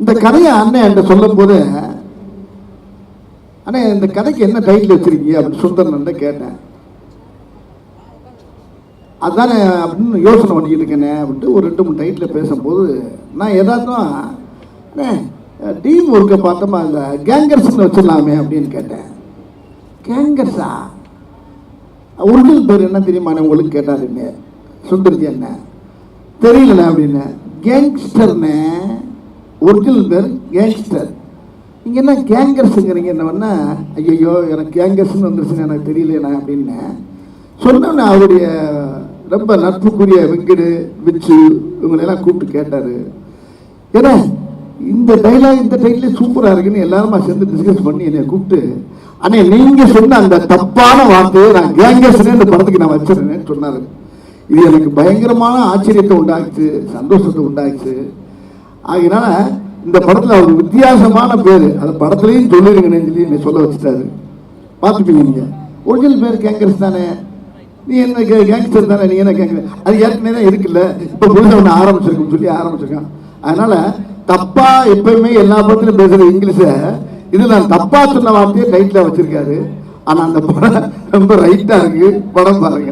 இந்த கதையை அண்ணன் என்கிட்ட சொல்லும் போது அண்ணே இந்த கதைக்கு என்ன டைட்டில் வச்சிருக்கீங்க? அப்படின்னு சுந்தரன் கேட்டேன். அதானே அப்படின்னு யோசனை பண்ணிக்கிட்டு இருக்கேனே அப்படின்ட்டு ஒரு ரெண்டு மூணு டைட்டில் பேசும்போது நான் எதாச்சும் அண்ணே டீம் ஒர்க்கை பார்த்தோமா இந்த கேங்கர்ஸ்னு வச்சிடலாமே அப்படின்னு கேட்டேன். கேங்கர்ஸா ஒரிஜினல் பேர் என்ன தெரியுமா? உங்களுக்கு கேட்டாருன்னு சுந்தர்ஜி என்ன தெரியலண்ணே அப்படின்னு. கேங்ஸ்டர்னே ஒரிஜினல் பேர் கேங்ஸ்டர் நீங்கள் என்ன கேங்கர்ஸுங்கிறீங்க என்ன பண்ணால் ஐயோ எனக்கு கேங்கர்ஸ்னு வந்துருச்சுன்னு எனக்கு தெரியலண்ணா அப்படின்னு. சொன்னோன்னே அவருடைய ரொம்ப நட்புக்குரிய வெங்கடு விச்சு இவங்களெல்லாம் கூப்பிட்டு கேட்டார். ஏன்னா இந்த டைலாக் இந்த டைட்டில் சூப்பராக இருக்குன்னு எல்லாருமா சேர்ந்து டிஸ்கஸ் பண்ணி என்னை கூப்பிட்டு அண்ணே நீங்கள் சொன்ன அந்த தப்பான வார்த்தையை நான் கேங்கர்ஸ்னே இந்த படத்துக்கு நான் வச்சிருந்தேன்னு சொன்னார். இது எனக்கு பயங்கரமான ஆச்சரியத்தை உண்டாச்சு சந்தோஷத்தை உண்டாச்சு ஆகினால இந்த படத்தில் அவர் வித்தியாசமான பேர். அந்த படத்துலையும் சொல்லிருங்கன்னு சொல்லி என்னை சொல்ல வச்சுட்டாரு. பார்த்துப்பீங்க நீங்கள் ஒரிஜினல் பேர் கேங்கர்ஸ் தானே. நீ என்ன கே கேங்ஸ்டர் தானே நீ என்ன கேங்கர்? அது ஏற்கனவே தான் இருக்குல்ல. இப்போ புதுசாக ஒன்று ஆரம்பிச்சிருக்குன்னு சொல்லி ஆரம்பிச்சிருக்கான் அதனால தப்பா எப்பயுமே எல்லா படத்துலையும் பேசுகிற இங்கிலீஷை. இது நான் தப்பா சொன்ன வார்த்தையை டைட்டில் வச்சிருக்காரு. ஆனால் அந்த படம் ரொம்ப ரைட்டாக இருக்கு. படம் பாருங்க